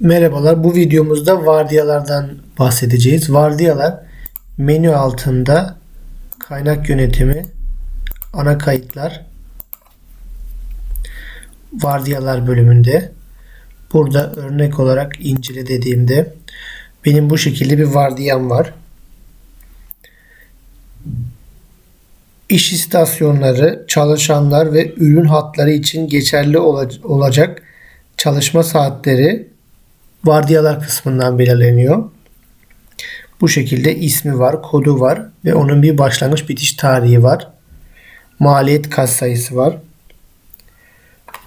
Merhabalar. Bu videomuzda vardiyalardan bahsedeceğiz. Vardiyalar menü altında kaynak yönetimi, ana kayıtlar, vardiyalar bölümünde. Burada örnek olarak incele dediğimde benim bu şekilde bir vardiyam var. İş istasyonları, çalışanlar ve ürün hatları için geçerli ola- olacak çalışma saatleri vardiyalar kısmından belirleniyor. Bu şekilde ismi var, kodu var ve onun bir başlangıç bitiş tarihi var. Maliyet kat sayısı var.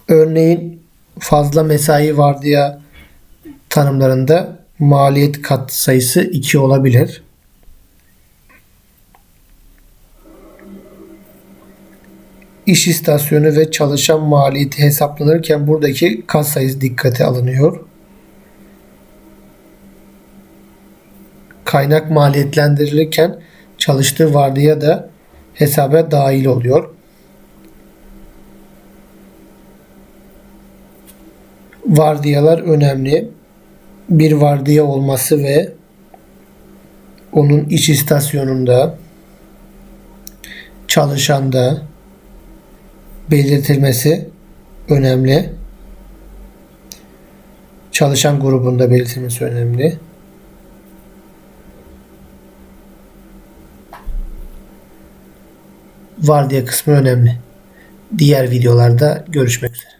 Örneğin fazla mesai vardiya tanımlarında maliyet kat sayısı 2 olabilir. İş istasyonu ve çalışan maliyeti hesaplanırken buradaki kat sayısı dikkate alınıyor. Kaynak maliyetlendirilirken çalıştığı vardiya da hesaba dahil oluyor. Vardiyalar önemli. Bir vardiya olması ve onun iç istasyonunda çalışanda belirtilmesi önemli. Çalışan grubunda belirtilmesi önemli. Vardiya kısmı önemli. Diğer videolarda görüşmek üzere.